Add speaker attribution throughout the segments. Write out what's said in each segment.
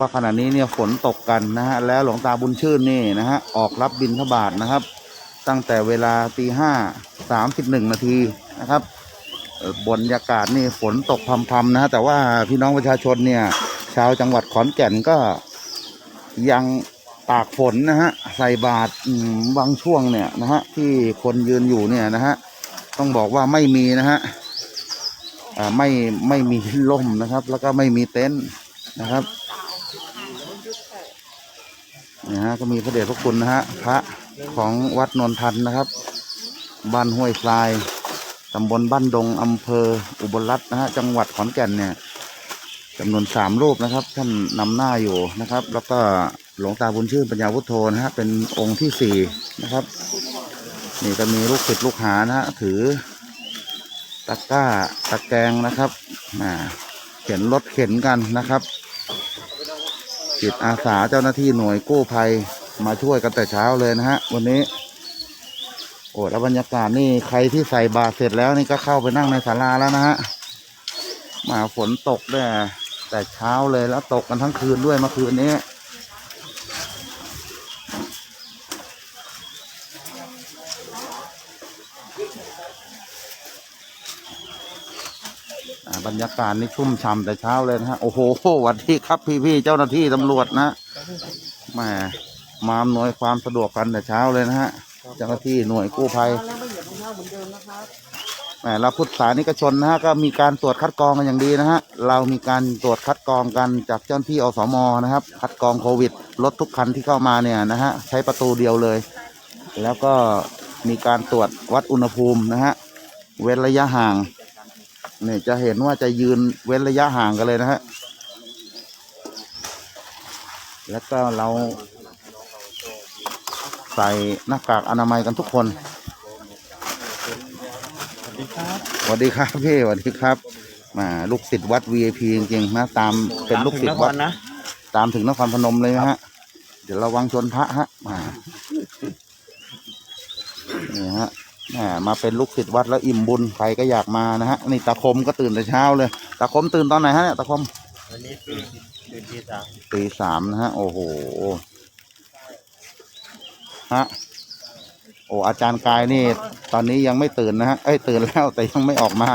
Speaker 1: ว่าขณะนี้เนี่ยฝนตกกันนะฮะแล้วหลวงตาบุญชื่นนี่นะฮะออกรับบิณฑบาตนะครับ ตั้งแต่เวลาตีห้าสามสิบหนึ่งนาทีนะครับเอ่อบรรยากาศนี่ฝนตกพรำๆนะฮะแต่ว่าพี่น้องประชาชนเนี่ยชาวจังหวัดขอนแก่นก็ยังตากฝนนะฮะใส่บาตรบางช่วงเนี่ยนะฮะที่คนยืนอยู่เนี่ยนะฮะต้องบอกว่าไม่มีนะฮะอ่าไม่ไม่มีล่มนะครับ แล้วก็ไม่มีเต็นท์นะครับ นะฮะก็มีพระเดชพระคุณนะฮะพระของวัดนนทันนะครับ บ้านห้วยทราย ตำบลบ้านดงอำเภออุบลรัตน์นะฮะจังหวัดขอนแก่นเนี่ยจำนวนสามรูปนะครับ ท่านนำหน้าอยู่นะครับ แล้วก็หลวงตาบุญชื่นปัญญาวุฒโธนะฮะเป็นองค์ที่สี่นะครับ นี่ก็มีลูกศิษย์ลูกหานะฮะถือตะกร้าตะแกรงนะครับอ่าเข็นรถเข็นกันนะครับ จิตอาสาเจ้าหน้าที่หน่วยกู้ภัยมาช่วยกันแต่เช้าเลยนะฮะ วันนี้ โอ้แล้วบรรยากาศนี่ใครที่ใส่บาตรเสร็จแล้วนี่ก็เข้าไปนั่งในศาลาแล้วนะฮะมาฝนตกด้วยแต่เช้าเลยแล้วตกกันทั้งคืนด้วยเมื่อคืนนี้ รรยากาศนี่ชุ่มฉ่ำแต่เช้าเลยนะฮะโอ้โหสวัสดีครับพี่ๆเจ้าหน้าที่ตำรวจนะแหมมาอำนวยความสะดวกกันแต่เช้าเลยนะฮะเจ้าหน้าที่หน่วยกู้ภัยแหมเราพุทธศาสนิกชนนะฮะก็มีการตรวจคัดกรองกันอย่างดีนะฮะเรามีการตรวจคัดกรองกันจากเจ้าหน้าที่อสมนะครับ คัดกรองโควิดรถทุกคันที่เข้ามาเนี่ยนะฮะใช้ประตูเดียวเลย แล้วก็มีการตรวจวัดอุณหภูมินะฮะเว้นระยะห่าง นี่ยจะเห็นว่าจะยืนเว้นระยะห่างกันเลยนะฮะ แล้วก็เราใส่หน้ากากอนามัยกันทุกคน
Speaker 2: สวัสดีครับ
Speaker 1: สวัสดีครับพี่สวัสดีครับมาลูกศิษย์วัด VIP จริงๆนะตามเป็นลูกศิษย์วัด
Speaker 2: นะ
Speaker 1: ตามถึงนครพนมเลยนะฮะ เดี๋ยวระวังชนพระฮะมานี่ฮะแห มมาเป็นลูกศิษย์วัดแล้วอิ่มบุญใครก็อยากมานะฮะนี่ตาคมก็ตื่นแต่เช้าเลยตาคมตื่นตอนไหนฮะเนี่ยตาคม
Speaker 2: วันนี้ตื่นตื่นทีสาม
Speaker 1: ตีสามนะฮะโอ้โหฮะโอ้อาจารย์กายนี่ ตอนนี้ยังไม่ตื่นนะฮะเอ้ยตื่นแล้วแต่ยังไม่ออกมา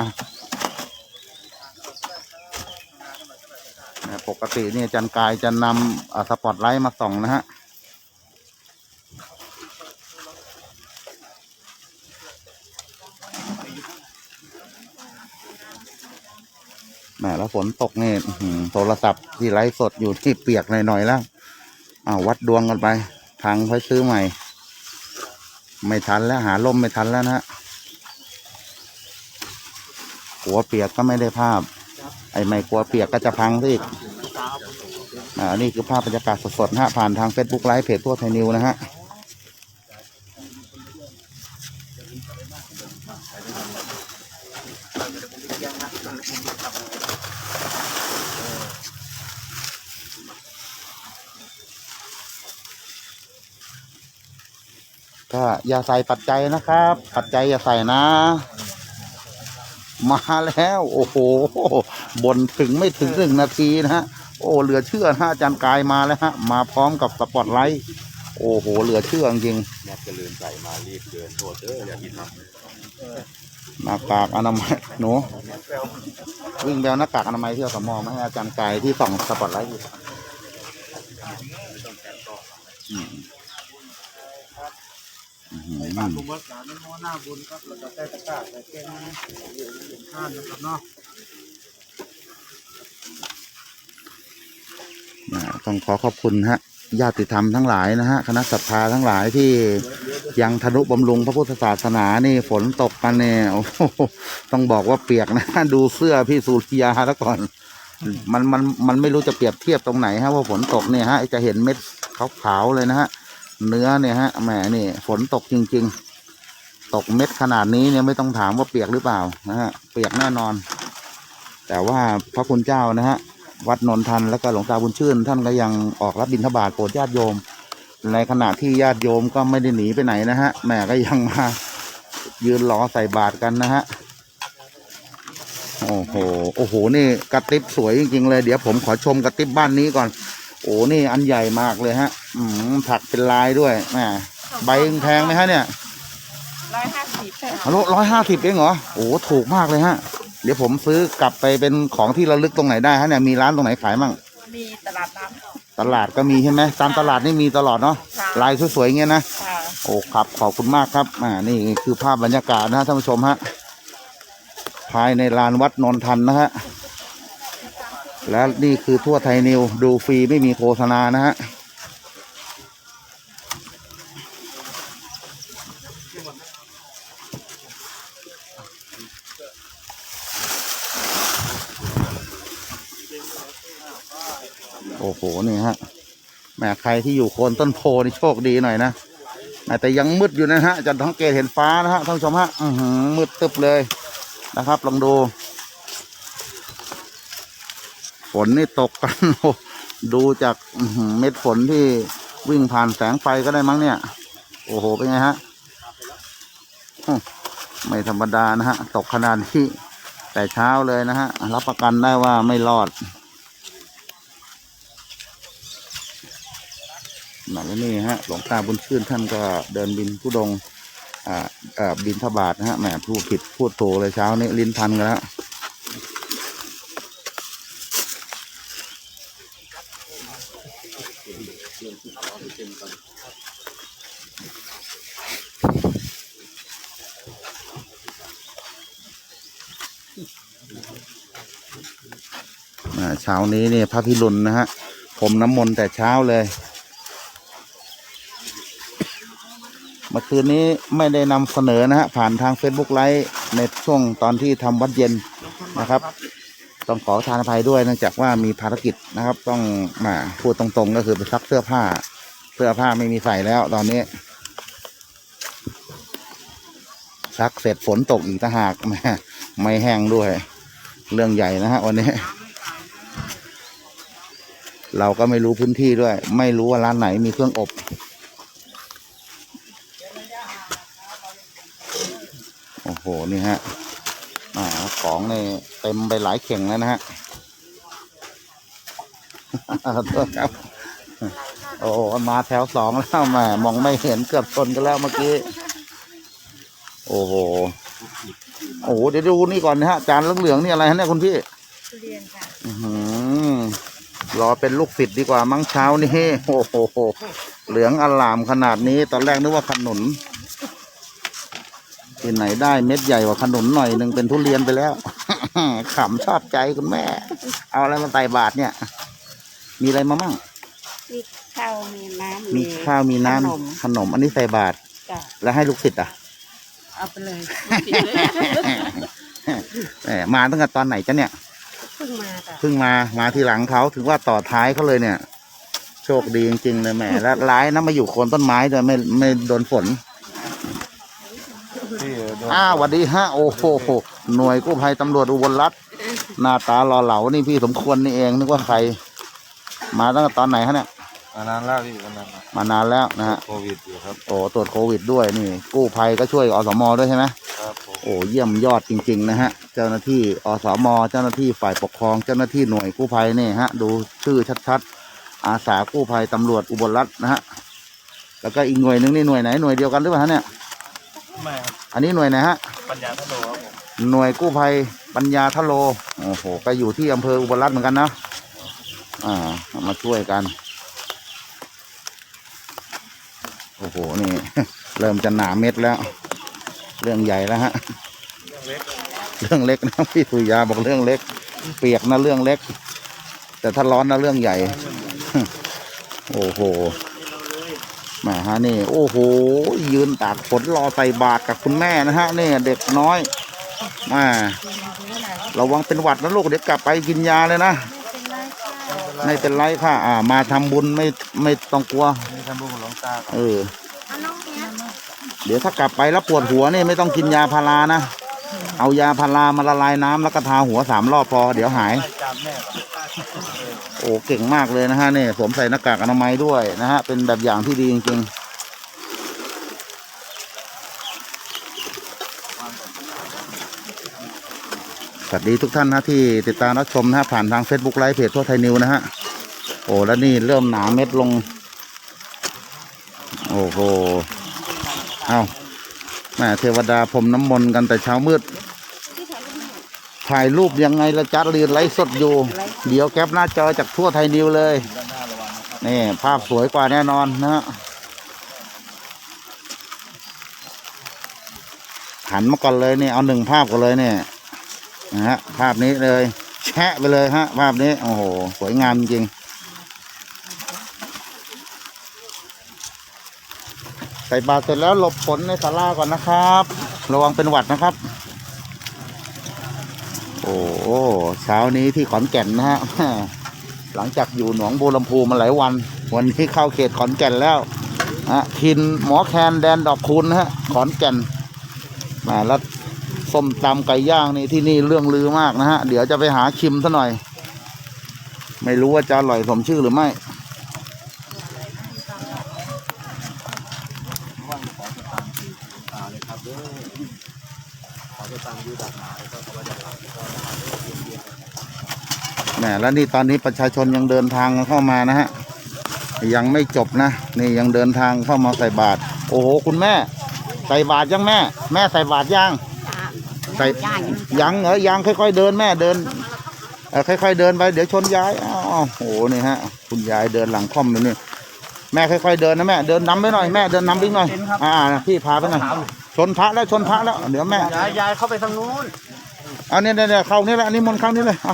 Speaker 1: ปกตินี่อาจารย์กายจะนำอ่าสปอตไลท์มาส่องนะฮะ มแล้วฝนตกเนี่ยโทรศัพท์ที่ไลฟ์สดอยู่ที่เปียกหน่อยๆแล้วอ้าววัดดวงกันไปพังค่อยซื้อใหม่ ไม่ทันแล้วหาล่มไม่ทันแล้วนะฮะหัวเปียกก็ไม่ได้ภาพ ไอ้ไม่กลัวเปียกก็จะพังซะอีกอ่านี่คือภาพบรรยากาศสดๆนะฮะผ่านทางเฟซบุ๊กไลฟ์เพจทั่วไทยนิวนะฮะ ก็อย่าใส่ปัจจัยนะครับ ปัจจัยอย่าใส่นะ มาแล้ว โอ้โหบนถึงไม่ถึงหนึ่งนาทีนะฮะโอ้เหลือเชื่อนะฮะอาจารย์กายมาแล้วฮะมาพร้อมกับสปอตไลท์โอ้โห เหลือเชื่อจริง
Speaker 2: แนบจะลืมใส่มารีบเดินโทษเด้ออย่าผิดนะ
Speaker 1: ๆหน้ากากอนามัยหนูวิ่งแบวหน้ากากอนามัยที่อสมมาให้อาจารย์กายที่ส่องสปอตไลท์อยู่อืม อื้อหือ
Speaker 2: ลุงวัดสารน้ำหน้าบุญครับแล้วก็ใส่ตะกร้าใส่แก้วเหลืองเหลืองข้านนะครับเนาะ
Speaker 1: อ่าต้องขอขอบคุณฮะญาติธรรมทั้งหลายนะฮะคณะศรัทธาทั้งหลายที่ยังทนุบำรุงพระพุทธศาสนานี่ฝนตกกันเนี่ยโอ้โหต้องบอกว่าเปียกนะ ดูเสื้อพี่สุริยาแล้วก่อน มันมันมันไม่รู้จะเปรียบเทียบตรงไหนฮะว่าฝนตกเนี่ยฮะจะเห็นเม็ดขาวๆเลยนะฮะ เนื้อเนี่ยฮะแหมนี่ฝนตกจริง ๆ ตกเม็ดขนาดนี้เนี่ยไม่ต้องถามว่าเปียกหรือเปล่านะฮะเปียกแน่นอน แต่ว่าพระคุณเจ้านะฮะวัดนนทันแล้วก็หลวงตาบุญชื่น ท่านก็ยังออกรับบิณฑบาตโปรดญาติโยม ในขณะที่ญาติโยมก็ไม่ได้หนีไปไหนนะฮะแม่ก็ยังมายืนรอใส่บาตรกันนะฮะโอ้โห โอ้โห นี่กระติบสวยจริงๆเลย เดี๋ยวผมขอชมกระติบบ้านนี้ก่อน โอ้นี่อันใหญ่มากเลยฮะ อืมผักเป็นลายด้วยแหมใบแพงไหมฮะเนี่ย
Speaker 3: ร้อยห้าสิบค่ะ
Speaker 1: ฮัลโหลร้อยห้าสิบเองเหรอโอ้ถูกมากเลยฮะ เดี๋ยวผมซื้อกลับไปเป็นของที่ระลึกตรงไหนได้ฮะเนี่ยมีร้านตรงไหนขายมั่ง
Speaker 3: มีตลาดน้
Speaker 1: ตลาดก็มีใช่ไหมตามตลาดนี่มีตลอดเนาะ
Speaker 3: ค่ะ
Speaker 1: ลายสวยๆเงี้ยนะำ
Speaker 3: ค่ะ
Speaker 1: โอ้ครับขอบคุณมากครับอ่านี่คือภาพบรรยากาศนะฮะท่านผู้ชมฮะภายในลานวัดนนทันนะฮะ และนี่คือทั่วไทยนิวดูฟรีไม่มีโฆษณานะฮะโอ้โหนี่ฮะแหมใครที่อยู่โคนต้นโพนี่โชคดีหน่อยนะแหมแต่ยังมืดอยู่นะฮะจะสังเกตเห็นฟ้านะฮะท่านผู้ชมฮะมืดตึบเลยนะครับ ลองดู นนี่ตกกันดูจากเม็ดฝนที่วิ่งผ่านแสงไฟก็ได้มั้งเนี่ย โอ้โห เป็นไงฮะไม่ธรรมดานะฮะ ตกขนาดที่แต่เช้าเลยนะฮะ รับประกันได้ว่าไม่รอดหนังนี่ฮะ หลวงตาบุญชื่นท่านก็เดินบินผู้ดง อ่าอ่อบินทบาทนะฮะแหมพูดผิดพูดโถเลยเช้านี้ลิ้นพันกันแล้ว เช้านี้เนี่ยพระพิรุณนะฮะผมน้ำมนต์แต่เช้าเลย เมื่อคืนนี้ไม่ได้นำเสนอนะฮะผ่านทาง Facebook ไลฟ์ในช่วงตอนที่ทำวัดเย็นนะครับ ต้องขอทานอภัยด้วยเนื่องจากว่ามีภารกิจนะครับ ต้องมาพูดตรงๆ ก็คือไปซักเสื้อผ้า เสื้อผ้าไม่มีใส่แล้วตอนนี้ซักเสร็จฝนตกอีกต่างหากไม่แห้งด้วย เรื่องใหญ่นะฮะวันนี้ เราก็ไม่รู้พื้นที่ด้วย ไม่รู้ว่าร้านไหนมีเครื่องอบ โอ้โห นี่ฮะอ่าของนี่เต็มไปหลายเข่งแล้วนะฮะขอโทษครับ โอ้มาแถวสองแล้วแหมมองไม่เห็นเกือบชนกันแล้วเมื่อกี้ โอ้โห โอ้โห เดี๋ยวดูนี่ก่อนนะฮะ จานเหลืองๆนี่อะไรฮะเนี่ยคุณพี่
Speaker 3: ทุเรียนค่ะ
Speaker 1: อื้อหือ รอเป็นลูกศิษย์ดีกว่ามั้งเช้านี้โอ้โหเหลืองอลามขนาดนี้ ตอนแรกนึกว่าขนุนที่ไหนได้เม็ดใหญ่กว่าขนุนหน่อยหนึ่งเป็นทุเรียนไปแล้วขำชอบใจคุณแม่ เอาอะไรมาใส่บาทเนี่ย มีอะไรมามั่ง
Speaker 3: มีข้าวมีน้ำ
Speaker 1: มีข้าวมีน้ำ
Speaker 3: ขนม
Speaker 1: ขนมอันนี้ใส่บาท
Speaker 3: จ้ะ
Speaker 1: แล้วให้ลูกศิษย์อะ
Speaker 3: เอาไปเลย
Speaker 1: แหมมาตั้งแต่ตอนไหนจ้ะเนี่ย
Speaker 3: เพิ่งมาจ้ะ
Speaker 1: เพิ่งมามาทีหลังเขาถึงว่าต่อท้ายเขาเลยเนี่ย โชคดีจริงๆเลยแหมแล้วร้ายนะมาอยู่โคนต้นไม้โดยไม่ไม่โดนฝนอ้าวสวัสดีฮะโอ้โหหน่วยกู้ภัยตำรวจอุบลรัฐหน้าตาหล่อเหลานี่พี่สมควรนี่เองนึกว่าใคร มาตั้งแต่ตอนไหนฮะเนี่ย
Speaker 2: มานานแล้วพี่มานาน
Speaker 1: มานานแล้วนะฮะ
Speaker 2: โควิดอยู่ครับ
Speaker 1: โอ้ตรวจโควิดด้วยนี่ กู้ภัยก็ช่วยอสมด้วยใช่ไหม
Speaker 2: ครับผม
Speaker 1: โอ้เยี่ยมยอดจริง ๆ นะฮะ เจ้าหน้าที่อสม เจ้าหน้าที่ฝ่ายปกครอง เจ้าหน้าที่หน่วยกู้ภัยนี่ฮะ ดูชื่อชัดๆ อาสากู้ภัยตำรวจอุบลรัฐนะฮะ แล้วก็อีกหน่วยหนึงนี่หน่วยไหนหน่วยเดียวกันหรือเปล่าฮะเนี่ย
Speaker 2: ไม่ครับ
Speaker 1: อันนี้หน่วยไหนฮะ
Speaker 2: ปัญญาทโลครับผม
Speaker 1: หน่วยกู้ภัยปัญญาทะโล โอ้โห ก็อยู่ที่อำเภออุบลรัตน์เหมือนกันนะ อ่า มาช่วยกัน โอ้โหนี่ เริ่มจะหนาเม็ดแล้ว เรื่องใหญ่แล้วฮะ เรื่องเล็กนะพี่สุริยาบอกเรื่องเล็ก เปียกนะเรื่องเล็ก แต่ถ้าร้อนนะเรื่องใหญ่ โอ้โหแหมาฮะนี่โอ้โห ยืนตากฝนรอใส่บาตรกับคุณแม่นะฮะนี่เด็กน้อยมาระวังเป็นหวัดนะลูกเดี๋ยวกลับไปกินยาเลยนะไม่เป็นไรค่ะ อ่า มาทำบุญไม่ไม่ต้องกลัว
Speaker 2: นี่ท่านผู้หลวงตาครับ
Speaker 1: เออ เดี๋ยวถ้ากลับไปแล้วปวดหัวนี่ไม่ต้องกินยาพารานะ เอายาพารามาละลายน้ำแล้วก็ทาหัวสามรอบพอ เดี๋ยวหาย โอ้เก่งมากเลยนะฮะเนี่ยสวมใส่หน้ากากอนามัยด้วยนะฮะ เป็นแบบอย่างที่ดีจริงๆสวัสดีทุกท่านนะที่ติดตามรับชมนะฮะผ่านทาง Facebook ไลฟ์เพจทั่วไทยนิวนะฮะ โอ้แล้วนี่เริ่มหนาเม็ดลง โอ้โห เอาแม่เทวดาพรมน้ำมนต์กันแต่เช้ามืด ถ่ายรูปยังไงละจัดเรียนไลฟ์สดอยู่ เดี๋ยวแคปหน้าจอจากทั่วไทยนิวเลย นี่ ภาพสวยกว่าแน่นอนนะฮะหันมาก่อนเลยนี่เอาหนึ่งภาพก่อนเลยเนี่ยนะฮะภาพนี้เลย แชะไปเลยฮะ ภาพนี้ โอ้โห สวยงามจริง ใส่บาตรเสร็จแล้วหลบฝนในศาลาก่อนนะครับ ระวังเป็นหวัดนะครับ โอ้เช้านี้ที่ขอนแก่นนะฮะหลังจากอยู่หนองบัวลำพูมาหลายวัน วันนี้เข้าเขตขอนแก่นแล้วฮะทินหมอแคนแดนดอกคูณนะฮะขอนแก่นมาแล้วส้มตำไก่ย่างนี่ที่นี่เรื่องลือมากนะฮะ เดี๋ยวจะไปหาชิมซะหน่อย ไม่รู้ว่าจะอร่อยสมชื่อหรือไม่ แหมแล้วนี่ตอนนี้ประชาชนยังเดินทางเข้ามานะฮะยังไม่จบนะ นี่ยังเดินทางเข้ามาใส่บาตรโอ้โหคุณแม่ ใส่บาตรยังแม่ แม่ใส่บาตรยังใส่
Speaker 3: ย่าง
Speaker 1: ยังเหรอยังค่อยๆเดินแม่เดินเออค่อยๆเดินไปเดี๋ยวชนยายอ้าวโอ้โหนี่ฮะ คุณยายเดินหลังค่อมไปนี่แม่ค่อยๆเดินนะแม่เดินนำไปหน่อยแม่เดินนำไปหน่อย อ่าพี่พาไปหน่อยชนพระแล้วชนพระแล้วเดี๋ยวแม่
Speaker 2: ยายยายเข้าไปทางนู้น
Speaker 1: เอาเนี่ยเนี่ยเนี่ยเข้านี่แหละอันนี้มนต์เข้านี่เลยเอา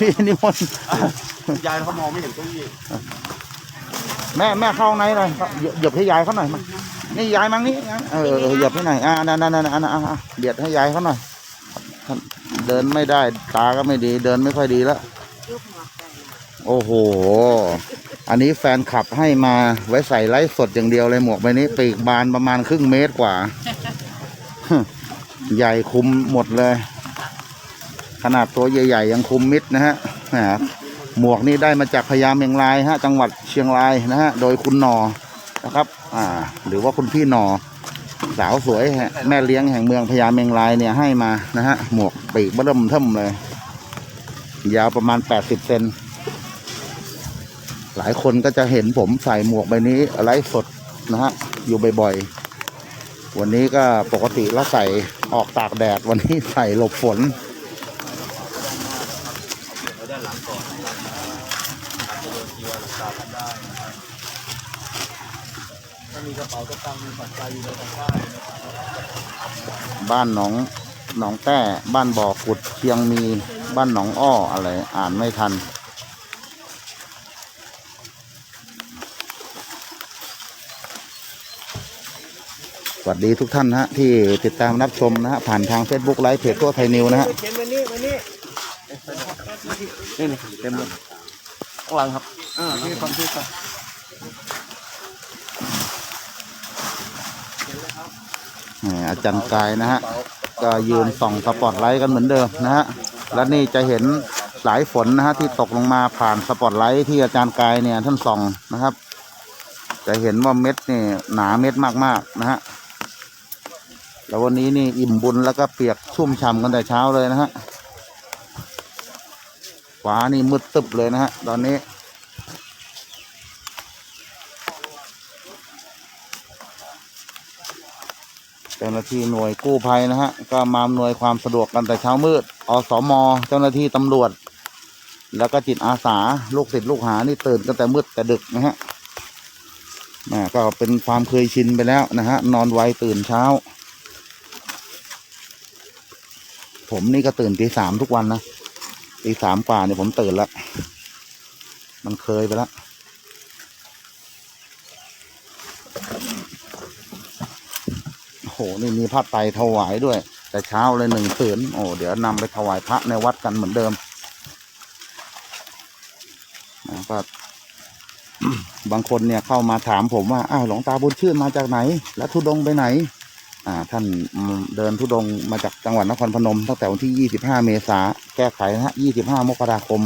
Speaker 1: พี่นิมนต์
Speaker 2: ยายเขามองไม่เห็นเก้าอี้
Speaker 1: แม่แม่เข้าในหน่อยเหยียบเหยียบให้ยายเขาหน่อยมานี่ยายมั้งนี่เออเออเหยียบให้หน่อยอ่านั่นนั่นนั่นนั่นอะเบียดให้ยายเขาหน่อยท่านเดินไม่ได้ตาก็ไม่ดี เดินไม่ค่อยดีแล้วโอ้โห อันนี้แฟนขับให้มาไว้ใส่ไลฟ์สดอย่างเดียวเลยหมวกใบนี้ปีกบานประมาณครึ่งเมตรกว่า ใหญ่คุมหมดเลย ขนาดตัวใหญ่ๆยังคุมมิดนะฮะหมหมวกนี้ได้มาจากพญาเมงรายฮะจังหวัดเชียงรายนะฮะโดยคุณหนอนะครับอ่าหรือว่าคุณพี่หนอสาวสวยฮะแม่เลี้ยงแห่งเมืองพญาเมงรายเนี่ยให้มานะฮะหมวกปีกเบิ่มเทิมเลย ยาวประมาณแปดสิบเซนหลายคนก็จะเห็นผมใส่หมวกใบนี้ไลฟ์สดนะฮะอยู่บ่อยๆวันนี้ก็ปกติแล้วใส่ออกตากแดดวันนี้ใส่หลบฝน
Speaker 2: มีกระเป๋าจะตังค์มีปัจจัยอยู่ในตะกร้
Speaker 1: บ้านหนองหนองแต้บ้านบ่อขุดเชียงมีบ้านหนองอ้ออะไร อ่านไม่ทัน สวัสดีทุกท่านนะฮะที่ติดตามรับชมนะฮะผ่านทาง Facebook ไลฟ์เพจตัวไทยนิวนะฮะ
Speaker 2: เขียนมานี่มานี่นี่เต็มเลยข้างหลังครับอ่าพี่ฟังพี่ฟัง
Speaker 1: แหม อาจารย์กายนะฮะก็ยืนส่องสปอตไลท์กันเหมือนเดิมนะฮะและนี่จะเห็นสายฝนนะฮะที่ตกลงมาผ่านสปอตไลท์ที่อาจารย์กายเนี่ยท่านส่องนะครับ จะเห็นว่าเม็ดนี่หนาเม็ดมากๆนะฮะแล้ววันนี้นี่อิ่มบุญแล้วก็เปียกชุ่มฉ่ำกันแต่เช้าเลยนะฮะฟ้านี่มืดตึบเลยนะฮะตอนนี้ เจ้าหน้าที่หน่วยกู้ภัยนะฮะ ก็มาอำนวยความสะดวกกันแต่เช้ามืด อสม เจ้าหน้าที่ตำรวจ แล้วก็จิตอาสา ลูกศิษย์ลูกหา นี่ตื่นกันแต่มืดแต่ดึกนะฮะแหม่ก็เป็นความเคยชินไปแล้วนะฮะ นอนไวตื่นเช้า ผมนี่ก็ตื่นตีสามทุกวันนะตีสามกว่าเนี่ยผมตื่นแล้วมันเคยไปแล้ว โอ้โหนี่มีผ้าไตรถวายด้วย แต่เช้าเลยหนึ่งผืนโอ้เดี๋ยวนำไปถวายพระในวัดกันเหมือนเดิมนะก็บางคนเนี่ยเข้ามาถามผมว่าอ้าวหลวงตาบุญชื่นมาจากไหน แล้วทุดงไปไหน อ่า ท่านเดินทุดงมาจากจังหวัดนครพนมตั้งแต่วันที่ 25 เมษาแก้ไขนะฮะ 25 มกราคม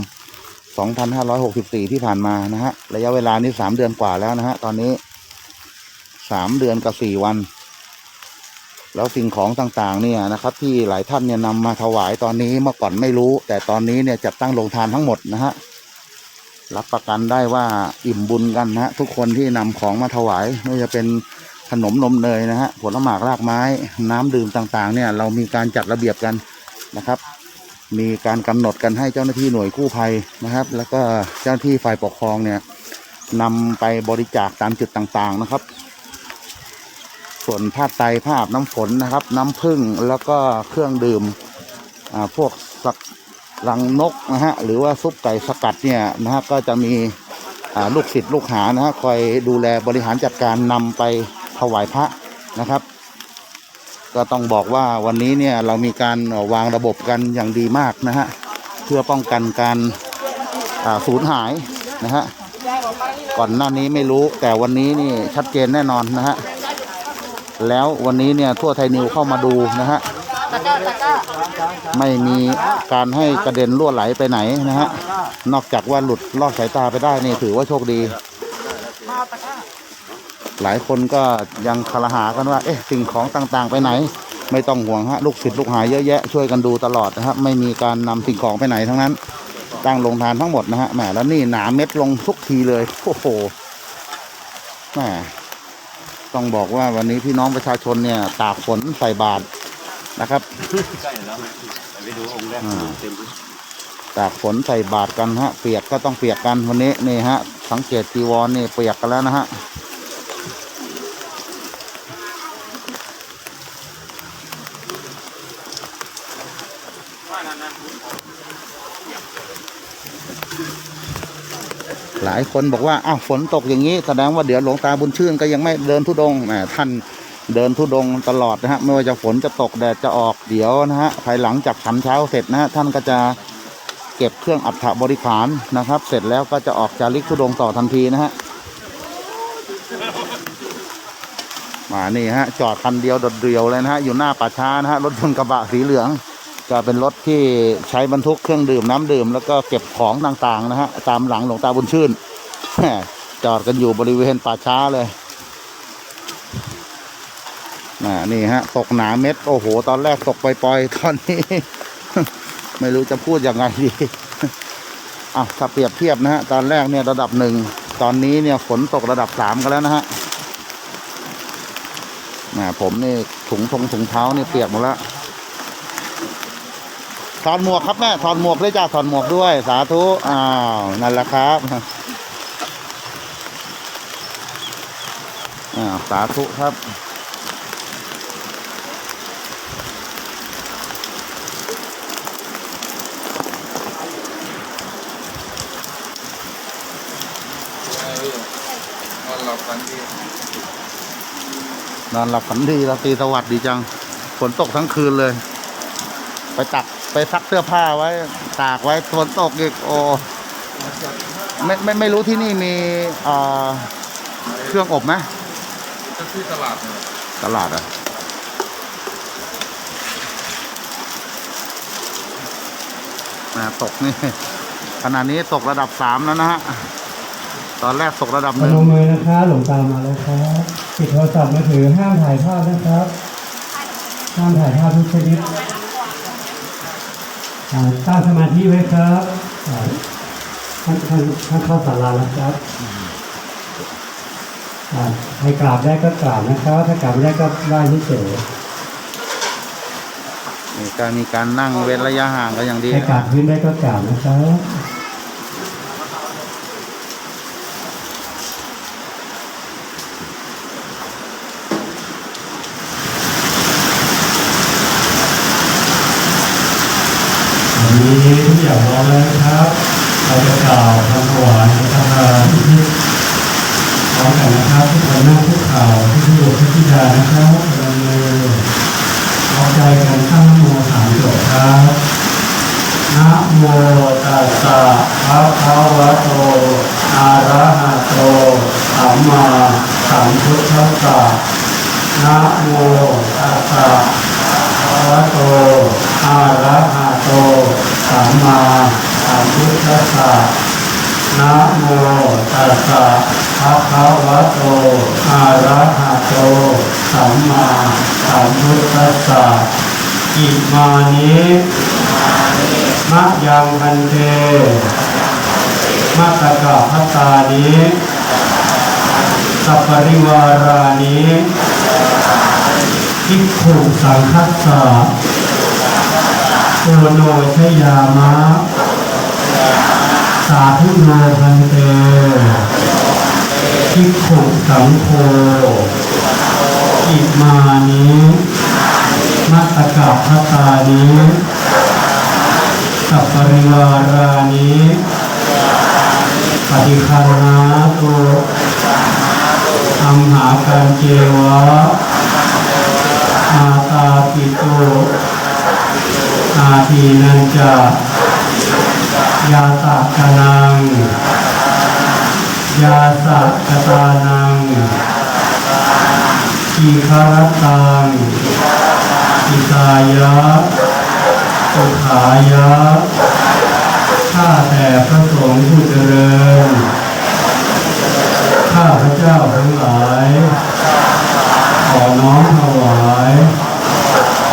Speaker 1: 2564 ที่ผ่านมานะฮะ ระยะเวลานี่สามเดือนกว่าแล้วนะฮะ ตอนนี้สามเดือนกับสี่วัน แล้วสิ่งของต่างๆเนี่ยนะครับที่หลายท่านเนี่ยนำมาถวายตอนนี้เมื่อก่อนไม่รู้ แต่ตอนนี้เนี่ยจัดตั้งโรงทานทั้งหมดนะฮะรับประกันได้ว่าอิ่มบุญกันนะฮะทุกคนที่นำของมาถวายไม่ว่าจะเป็นขนมนมเนยนะฮะผลหมากรากไม้น้ำดื่มต่างๆ เนี่ยเรามีการจัดระเบียบกันนะครับ มีการกำหนดกันให้เจ้าหน้าที่หน่วยกู้ภัยนะครับ แล้วก็เจ้าหน้าที่ฝ่ายปกครองเนี่ยนำไปบริจาคตามจุดต่างๆนะครับ ส่วนผ้าไตรผ้าอาบน้ำฝนนะครับ น้ำผึ้งแล้วก็เครื่องดื่มพวกสักรังนกนะฮะหรือว่าซุปไก่สกัดเนี่ยนะฮะก็จะมีลูกศิษย์ลูกหานะฮะคอยดูแลบริหารจัดการนำไปถวายพระนะครับ ก็ต้องบอกว่าวันนี้เนี่ยเรามีการวางระบบกันอย่างดีมากนะฮะเพื่อป้องกันการสูญหายนะฮะก่อนหน้านี้ไม่รู้แต่วันนี้นี่ชัดเจนแน่นอนนะฮะ แล้ววันนี้เนี่ยทั่วไทยนิวเข้ามาดูนะฮะไม่มีการให้กระเด็นรั่วไหลไปไหนนะฮะนอกจากว่าหลุดลอดสายตาไปได้นี่ถือว่าโชคดี หลายคนก็ยังคลหากันว่า เอ๊ะสิ่งของต่างๆ ไปไหน ไม่ต้องห่วงฮะลูกศิษย์ลูกหาเยอะแยะช่วยกันดูตลอดนะครับไม่มีการนำสิ่งของไปไหนทั้งนั้นตั้งลงทานทั้งหมดนะฮะแหมแล้วนี่หนาเม็ดลงทุกทีเลยโอ้โหแหม ต้องบอกว่าวันนี้พี่น้องประชาชนเนี่ย ตากฝนใส่บาตรนะครับ
Speaker 2: ใช่แล้วไปดูองค์แรกเต็ม
Speaker 1: ตากฝนใส่บาตรกันฮะ เปียกก็ต้องเปียกกันวันนี้นี่ฮะ สังเกตจีวรนี่เปียกกันแล้วนะฮะ หลายคนบอกว่าอ้าวฝนตกอย่างนี้แสดงว่าเดี๋ยวหลวงตาบุญชื่นก็ยังไม่เดินทุดงแหมท่านเดินทุดงตลอดนะฮะไม่ว่าจะฝนจะตกแดดจะออกเดี๋ยวนะฮะภายหลังจากฉันเช้าเสร็จนะฮะท่านก็จะเก็บเครื่องอัฐบริขารนะครับ เสร็จแล้วก็จะออกจาริกทุดงต่อทันทีนะฮะมานี่ฮะจอดคันเดียวโดดเดียวเลยนะฮะอยู่หน้าป่าช้านะฮะรถยนต์กระบะสีเหลือง จะเป็นรถที่ใช้บรรทุกเครื่องดื่มน้ำดื่ม แล้วก็เก็บของต่างๆนะฮะตามหลังหลวงตาบุญชื่นจอดกันอยู่บริเวณป่าช้าเลยน,นี่ฮะ ตกหนาเม็ด โอ้โห ตอนแรกตกปล่อยๆ ตอนนี้ ไม่รู้จะพูดยังไงดีอะถ้าเปรียบเทียบนะฮะ ตอนแรกเนี่ยระดับหนึ่ง ตอนนี้เนี่ยฝนตกระดับสามกันแล้วนะฮะแหมผมนี่ถุงทงถุงเท้านี่เปียกหมดแล้ว ถอดหมวกครับแม่ถอดหมวกด้วยจ้าถอดหมวกด้วย สาธุอ้าวนั่นแหละครับอ่าวสาธุครับนอนหลับฝันดีนอนหลับฝันดีราตรีสวัสดีจัง ฝนตกทั้งคืนเลย ไปตัก ไปซักเสื้อผ้าไว้ ตากไว้ฝนตกอีกโอ้ไม่ไม่ไม่รู้ที่นี่มีเอ่อเครื่องอบไหม
Speaker 4: ก็ที่ตลาดเนี่ย
Speaker 1: ตลาดอะมาตกนี่ขณะนี้ตกระดับสามแล้วนะฮะ ตอนแรกตกระดับ
Speaker 5: พ
Speaker 1: หนึ่ง
Speaker 5: นมมือนะครับหลวงตามาแล้วครับปิดโทรศัพท์มือถือห้ามถ่ายภาพนะครับ ห้ามถ่ายภาพทุกชนิดอ่า ตั้งสมาธิไว้ครับอ่าท่านท่านท่านเข้าศาลาแล้วครับอ่าให้กราบได้ก็กราบนะครับ ถ้ากราบไม่ได้ก็ไหว้เฉย
Speaker 1: มีการมีการนั่งเว้นระยะห่างกันอย่างดี
Speaker 5: ๆให้กราบพื้นได้ก็กราบนะครับ นี้ทุกอย่างร้อมแล้วครับเราจะกล่าวคำถวายพระทานที่พร้อมกันนะครับทุกคนนั่งทุกข่าที่ที่หลบที่ที่ดานะครับเราเลยเอาใจกันตั้งนะโมสามจบครับนะโมตัสสะภะคะวะโตอะระหะโตสัมมาสัมพุทธัสสะนะโมตัสสะ ภะคะวะโตอะระหะโต สัมมาสัมพุทธัสสะนะโมตัสสะภะคะวะโตอะระหะโต สัมมาสัมพุทธัสสะอิมานิมะยังพันเต มาต ตตานิสัปปริวารานิทิกขุสังคัสสะโอโนชยามะ สาธุโนพันเตทิกขุสังโฆอิมานิมัตตกะพตตานิสัปปริวารานิป ฏิคันนาตุอัมหาการเจวะอาตาปิโตอาทีนันจายาตากนัง ยาสะกตานังทีคารตังอิตายะสุขายะ แด่พระสงฆ์ผู้เจริญ ข้าพระเจ้าทั้งหลาย ขอน้อมถวาย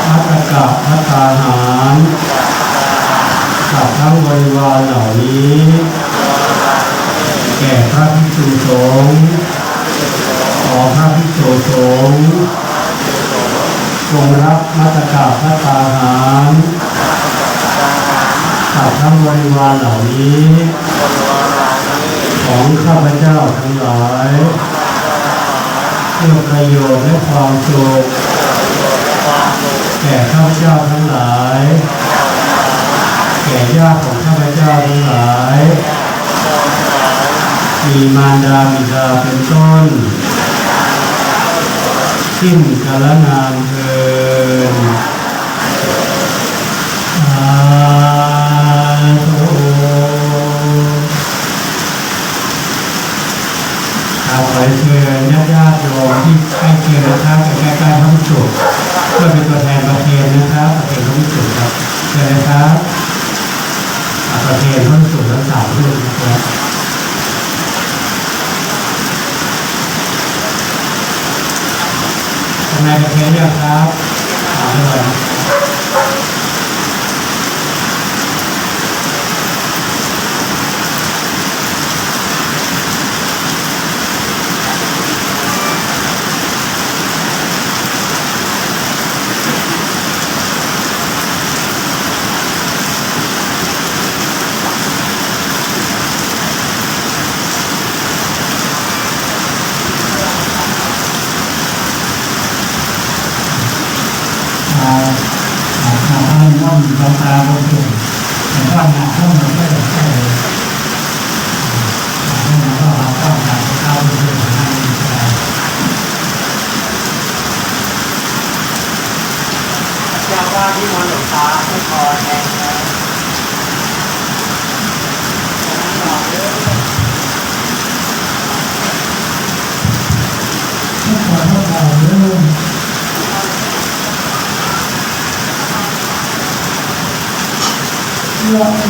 Speaker 5: มัตตกะพัตตาหารกับทั้งบริวารเหล่านี้ แก่พระภิกษุสงฆ์ขอพระภิกษุสงฆ์จงรับมัตตกะพัตตาหารกั บริวารเหล่านี้ ของข้าพเจ้าทั้งหลายเพื่อประโยชน์และความสุขแก่ข้าพเจ้าทั้งหลาย แก่ญาติของข้าพเจ้าทั้งหลาย มีมารดาบิดาเป็นต้นสิ้นกาลนานเทินสาธุครับขอเชิญญาติ ญาติโยมที่ใกล้เคียงนะครับจะใกล้ๆพระพุทธจุเพื่อเป็นตัวแทนประเทศนะครับประเทศพระพุทธจุครับเชิญนะครับประเทศพระพุทธจุทั้งสามรูปนะครับทำไมประเทศเนี่ยครับถามเลย อ่าอ่าทางท่านน้อ มดวงตาบนสุดแต่ว่าหน้าท่านมันไม่ได้ใช่เลยท่านก็หาข้าวหาข้าวบนสุดให้ได้
Speaker 2: เจ้าว่าที่มนต์หลวงตาไม่พอแทนนะ
Speaker 5: ทุกคนทุกเราเริ่มยะถ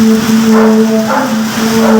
Speaker 5: Thank you.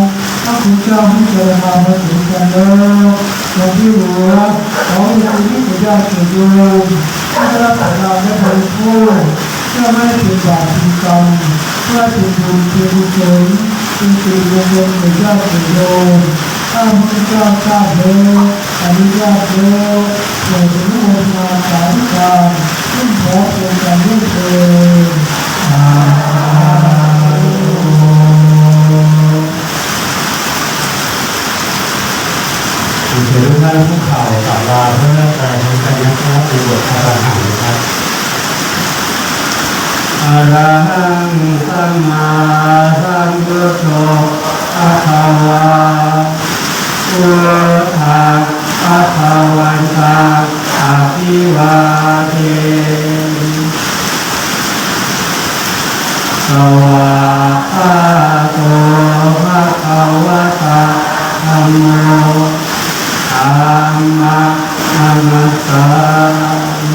Speaker 5: ามสวัสดีทั้งหลาย
Speaker 6: จงมีเกิดท่านยุคเพื่อเธอพระเจ้าผู้เขียนเถิดข้าข้านักพุทธนาหลายพระคุณเจ้าผู้เจริญมาประสิทธิ์กั นั่งคุณที่สุดยอดสุดโยมที่ได้รับผลเราราเป็นกรรมเพื่อเป็นบุญเป็นกุศลาพระนุญาตรดอนุโมทนาสาธุการขึ้นขอเป็นการด้วยเถิดสาธุ
Speaker 5: คุณเชิญทุกท่านผู้เข่าสาราเพื่อแปลพระกันะครับในบทพระราหังนะครับอะระหังสัมมาสัมพุทโธอะคะวะพุทธังอะคะวันตังอะภิวาเทสวะคาโตภะคะวะตาธัมโม ธรรมะนามัสาม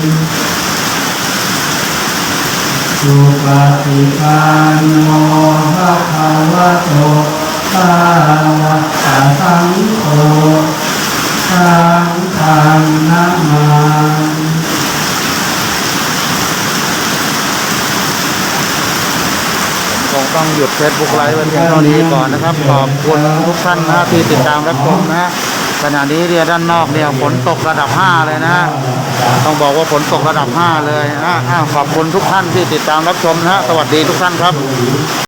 Speaker 5: สุปฏิปันโนภะคะวะโตสาวกสังโฆสังฆังนามา
Speaker 1: คงต้องหยุดเฟซบุ๊กไลฟ์ไว้เพียงเท่านี้ก่อนนะครับ ขอบคุณทุกท่านนะที่ติดตามรับชมนะฮะ ขณะนี้เรียด้านนอกเนี่ยฝนตกระดับ 5 เลยนะฮะต้องบอกว่าฝนตกระดับ 5 เลยนะขอบคุณทุกท่านที่ติดตามรับชมนะฮะสวัสดีทุกท่านครับ